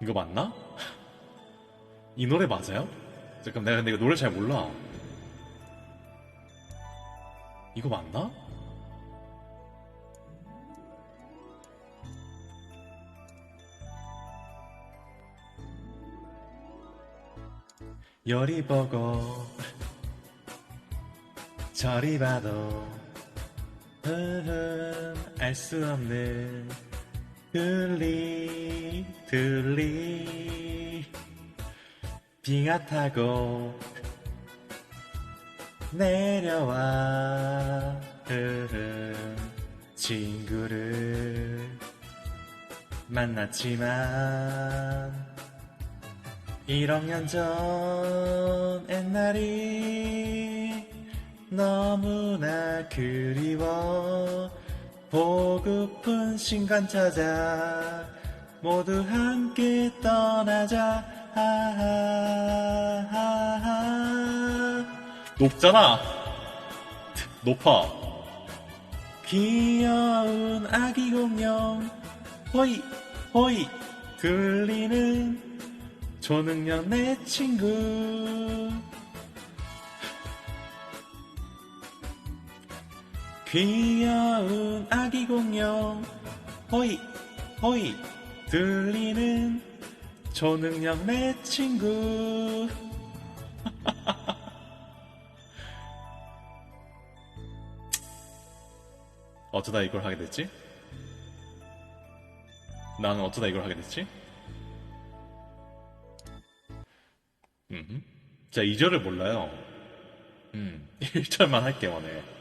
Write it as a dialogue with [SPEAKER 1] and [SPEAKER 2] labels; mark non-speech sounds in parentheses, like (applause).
[SPEAKER 1] 이거 맞나? 이 노래 맞아요? 잠깐 내가 근데 이거 노래 잘 몰라. 이거 맞나? 열이 보고 저리 봐도 알수 없는 들리 들리. 비가 타고 내려와. 흐름 친구를 만났지만 1학년 전 옛날이 너무나 그리워 보고픈 신간 찾아 모두 함께 떠나자. 하하하하 높잖아. 높아. 귀여운 아기 공룡. 호이 호이. 들리는 초능력 내 친구 귀여운 아기 공룡 호이 호이 들리는 초능력 내 친구 (laughs) 어쩌다 이걸 하게 됐지? 나는 어쩌다 이걸 하게 됐지? 음. 자, 2절을 몰라요. 음, (laughs) 1절만 할게요, 오늘.